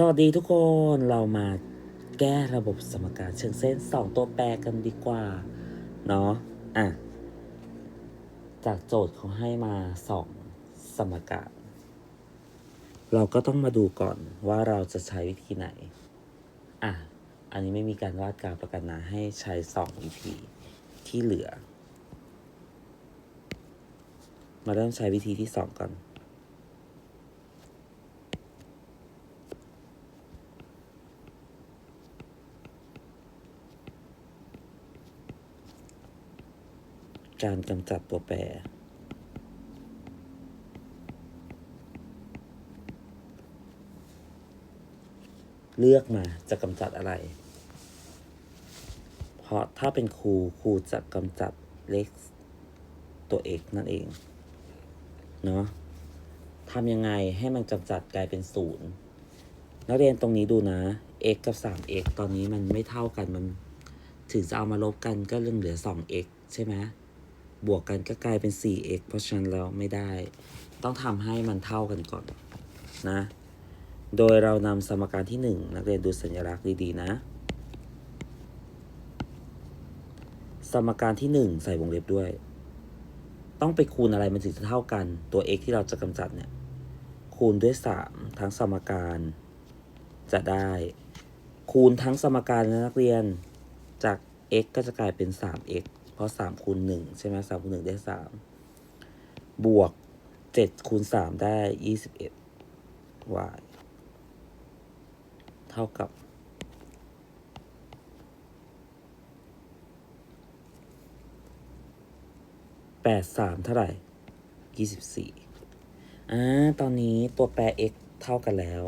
สวัสดีทุกคนเรามาแก้ระบบสมการเชิงเส้นสองตัวแปรกันดีกว่า เนาะอะ จากโจทย์เขาให้มาสองสมการ เราก็ต้องมาดูก่อนว่าเราจะใช้วิธีไหน อะ อันนี้ไม่มีการวาดกราฟประกันนะให้ใช้สองวิธีที่เหลือ มาเริ่มใช้วิธีที่สองก่อน การกำจัดตัวแปร เลือกมาจะกำจัดอะไร เพราะถ้าเป็นครูครูจะกำจัดเลขตัวเอกนั่นเอง เนาะทำยังไงให้มันกำจัดกลายเป็นศูนย์นักเรียนตรงนี้ดูนะ x กับ 3x ตอนนี้มันไม่เท่ากันมัน ถึงจะเอามาลบกันก็เหลือ 2x ใช่ไหม บวกกันก็กลายเป็น 4x เพราะฉะนั้นเราไม่ได้ ต้องทำให้มันเท่ากันก่อนนะ โดยเรานำสมการที่ 1 นักเรียนดูสัญลักษณ์ดีๆนะ สมการที่ 1 ใส่วงเล็บด้วย ต้องไปคูณอะไรมันถึงจะเท่ากัน ตัว x ที่เราจะกำจัดเนี่ย คูณด้วย 3 ทั้งสมการ จะได้ คูณทั้งสมการนะนักเรียน จาก x ก็จะกลายเป็น 3x เพราะสามคูณหนึ่งใช่ไหมสามคูณหนึ่งได้สามบวกเจ็ดคูณสามได้ยี่สิบเอ็ด y เท่ากับแปดสามเท่าไหร่ยี่สิบสี่อ่า ตอนนี้ตัวแปร x เท่ากันแล้ว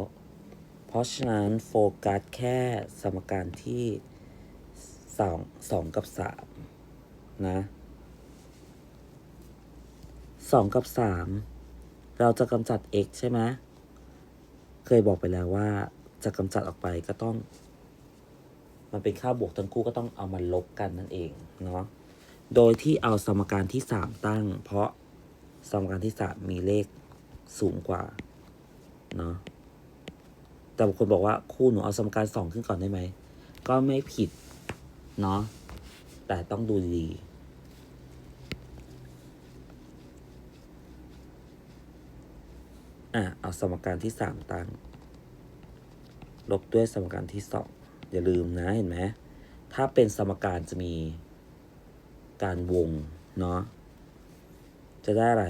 เพราะฉะนั้นโฟกัสแค่สมการที่สองสองกับสาม นะ2กับ3เราจะกำจัด x ใช่ไหมเคยบอกไปแล้วว่าจะกำจัดออกไปก็ต้อง มันเป็นค่าบวกทั้งคู่ก็ต้องเอามาลบกันนั่นเองเนาะโดยที่เอาสมการที่3ตั้ง เพราะสมการที่3มีเลขสูงกว่าเนาะแต่บางคนบอกว่าคู่หนูเอาสมการ2ขึ้นก่อนได้ไหม ก็ไม่ผิด เนาะแต่ต้องดูดี อะเอาสมการที่3ตั้ง ลบด้วยสมการที่2อย่าลืมนะ เห็นไหม ถ้าเป็นสมการจะมีการวง เนาะ จะได้อะไร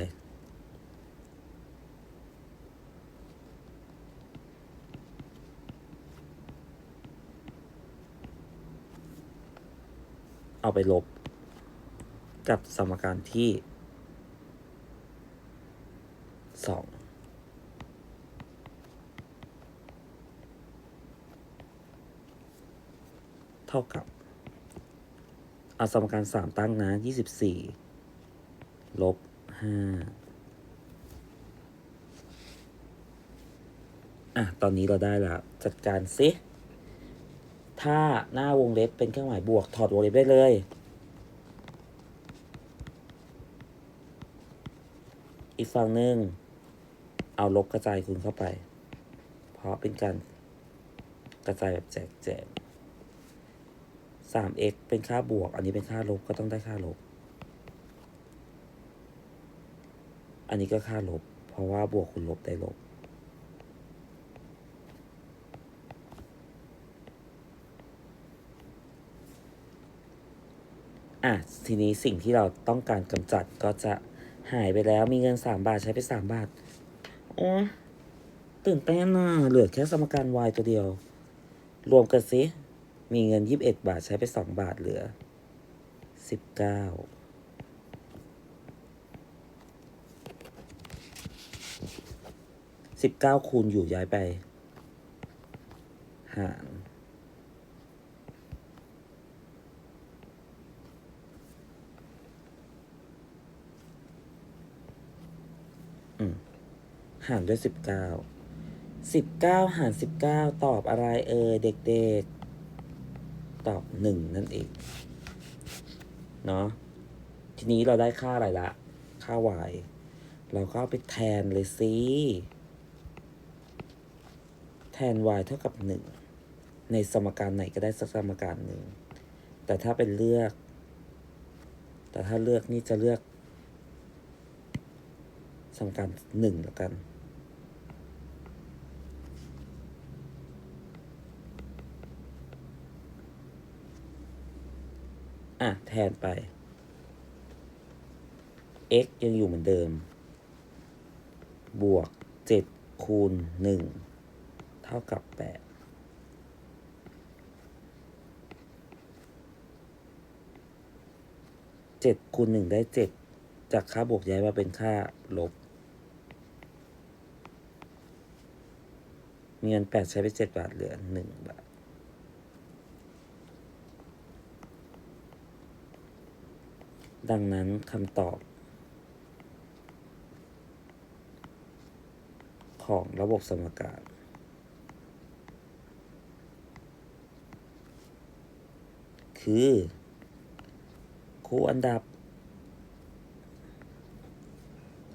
เอาไปลบ กับสมการที่สอง เท่ากับเอาสมการสามตั้งนะยี่สิบสี่ลบห้าอะ ตอนนี้เราได้แล้ว จัดการซิ ถ้าหน้าวงเล็บเป็นเครื่องหมายบวก ถอดวงเล็บได้เลย อีกฝั่งหนึ่ง เอาลบกระจายคูณเข้าไป เพราะเป็นการกระจายแบบแจกแจง 3x เป็นค่าบวก อันนี้เป็นค่าลบก็ต้องได้ค่าลบ อันนี้ก็ค่าลบ เพราะว่าบวกคูณลบได้ลบ อะ ทีนี้สิ่งที่เราต้องการกำจัดก็จะหายไปแล้วมีเงิน 3 บาทใช้ไป 3 บาท โอ้ตื่นเต้นน่ะเหลือแค่สมการ y ตัวเดียว รวมกันสิ มีเงิน21บาทใช้ไป2บาทเหลือ19 19คูณอยู่ย้ายไป หารหารด้วยสิบเก้าสิบเก้าหารสิบเก้าตอบอะไรเอ่ยเด็กๆ ตอบหนึ่งนั่นเอง เนาะทีนี้เราได้ค่าอะไรละ ค่า y เราก็าไปแทนเลยสิแทน y เท่ากับหนึ่งในสมการไหนก็ได้สักสมการหนึ่ง แต่ถ้าเป็นเลือก แต่ถ้าเลือกนี่จะเลือกสมการหนึ่งแล้วกัน อะ แทนไป x ยังอยู่เหมือนเดิม บวกเจ็ดคูณหนึ่งเท่ากับแปดเจ็ดคูณหนึ่งได้เจ็ดจากค่าบวกย้ายมาเป็นค่าลบ มีเงินแปดใช้ไปเจ็ดบาทเหลือหนึ่งบาท ดังนั้นคำตอบ ของระบบสมการคือ คู่อันดับ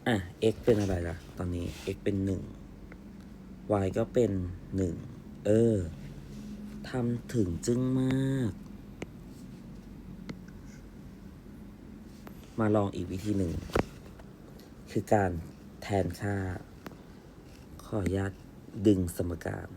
อะ x เป็นอะไรล่ะ ตอนนี้ x เป็นหนึ่ง y ก็เป็นหนึ่งเออทำถึงจึงมาก มาลองอีกวิธีหนึ่ง คือการแทนค่า ขออนุญาตดึงสมการ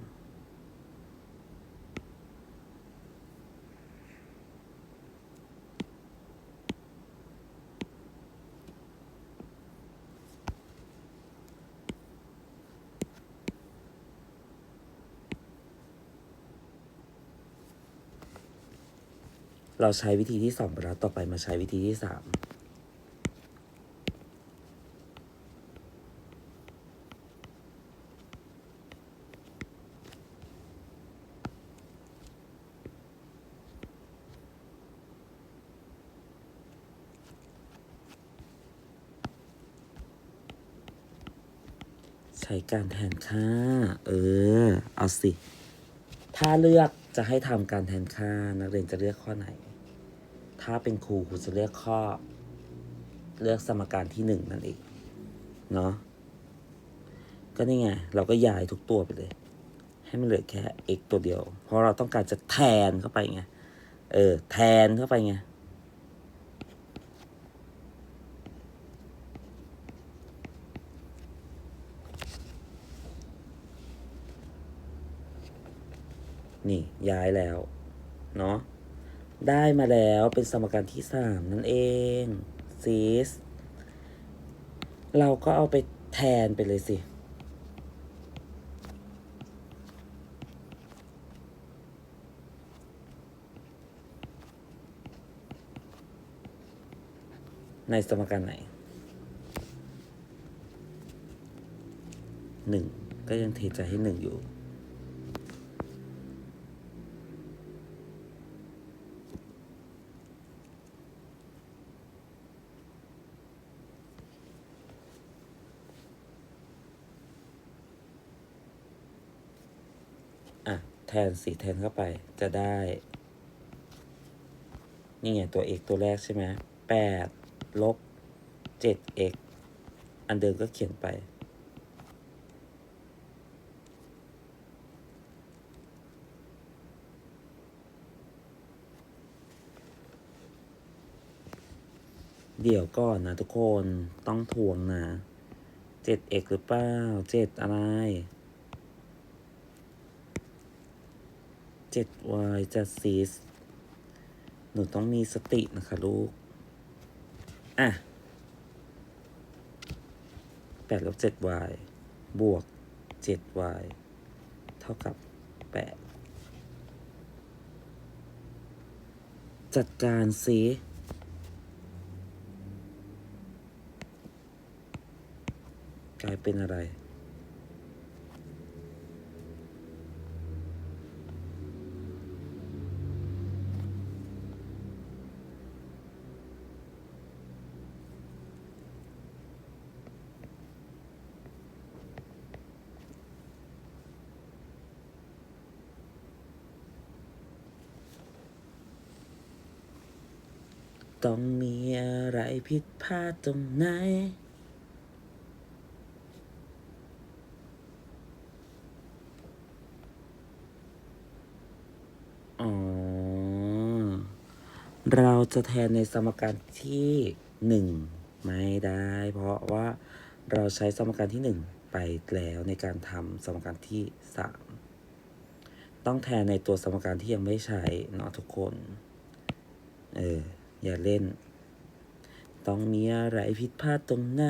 เราใช้วิธีที่สองไปแล้วต่อไปมาใช้วิธีที่สาม ช้การแทนค่า เออ เอาสิ ถ้าเลือกจะให้ทำการแทนค่า นักเรียนจะเลือกข้อไหน ถ้าเป็นครูครูจะเลือกข้อ เลือกสมการที่หนึ่งนั่นเอง เนาะ ก็นี่ไง เราก็ย้ายทุกตัวไปเลย ให้มันเหลือแค่ x ตัวเดียว เพราะเราต้องการจะแทนเข้าไปไง เออ แทนเข้าไปไง นี่ย้ายแล้ว เนาะได้มาแล้วเป็นสมการที่สามนั่นเองซีสเราก็เอาไปแทนไปเลยสิ ในสมการไหนหนึ่งก็ยังเทใจให้หนึ่งอยู่ อะ แทนสีแทนเข้าไปจะได้ นี่ไงตัว x ตัวแรกใช่ไหมแปดลบเจ็ด x อันเดิมก็เขียนไป เดี๋ยวก่อนนะทุกคนต้องทวงนะเจ็ด x หรือเปล่าเจ็ดอะไร เจ็ดวายจะซีสหนูต้องมีสตินะคะลูก อะแปดลบเจ็ดวายบวกเจ็ดวายเท่ากับแปดจัดการซิกลายเป็นอะไร ต้องมีอะไรผิดพลาดตรงไหน อ๋อ เราจะแทนในสมการที่หนึ่งไม่ได้ เพราะว่าเราใช้สมการที่หนึ่งไปแล้วในการทำสมการที่สามต้องแทนในตัวสมการที่ยังไม่ใช้เนาะทุกคน เออ อย่าเล่น ต้องมีอะไรผิดพลาดตรงไหน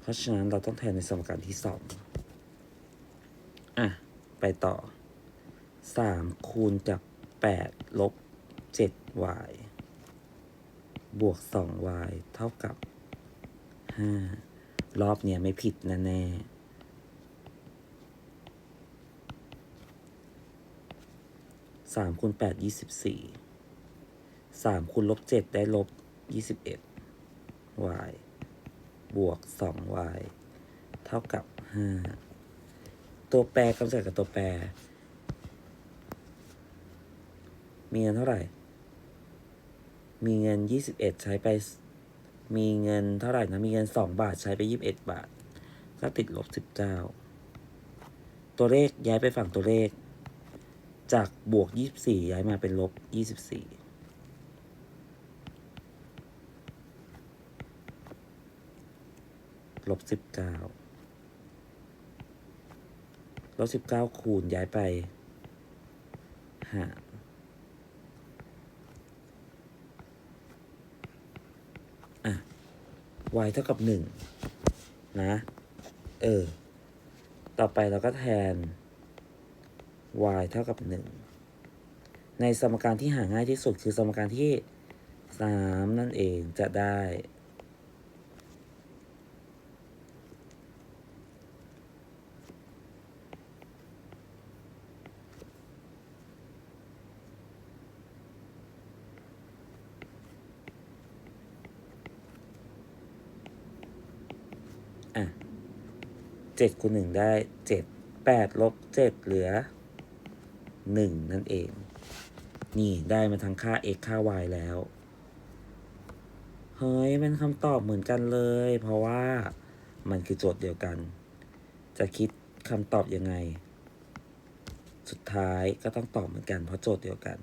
เพราะฉะนั้นเราต้องแทนในสมการที่สองอะ ไปต่อสามคูณกับแปดลบเจ็ด y บวกสอง y เท่ากับห้ารอบเนี้ยไม่ผิดแน่แน่สามคูณแปดยี่สิบสี่สามคูณลบเจ็ดได้ลบยี่สิบเอ็ด y บวกสอง y เท่ากับห้าตัวแปรกำจัดกับตัวแปร มีเงินเท่าไหร่ มีเงินยี่สิบเอ็ดใช้ไป มีเงินเท่าไหร่นะ มีเงินสองบาทใช้ไปยี่สิบเอ็ดบาท ก็ติดลบสิบเก้าตัวเลขย้ายไปฝั่งตัวเลข จากบวกยี่สิบสี่ย้ายมาเป็นลบยี่สิบสี่ลบสิบเก้าลบสิบเก้าคูณย้ายไปหารอะ y เท่ากับหนึ่งนะ เออ ต่อไปเราก็แทน y เท่ากับหนึ่งในสมการที่หาง่ายที่สุดคือสมการที่สามนั่นเองจะได้ อะเจ็ดคูณหนึ่งได้เจ็ดแปดลบเจ็ดเหลือ หนึ่งนั่นเอง นี่ได้มาทั้งค่า x ค่า y แล้ว เฮ้ยเป็นคำตอบเหมือนกันเลย เพราะว่ามันคือโจทย์เดียวกัน จะคิดคำตอบยังไง สุดท้ายก็ต้องตอบเหมือนกันเพราะโจทย์เดียวกัน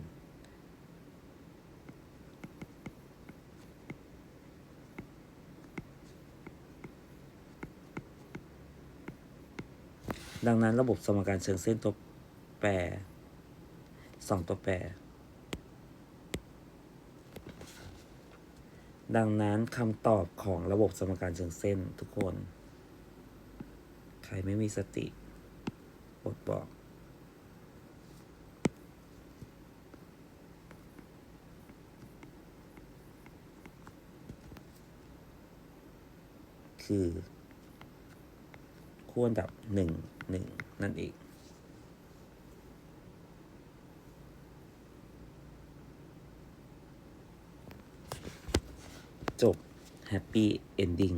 ดังนั้นระบบสมการเชิงเส้นตัวแปร สองตัวแปร ดังนั้นคำตอบของระบบสมการเชิงเส้นทุกคน ใครไม่มีสติอดบอกคือคู่อันดับหนึ่งหนึ่งนั่นเอง แฮปปี้เอนดิ้ง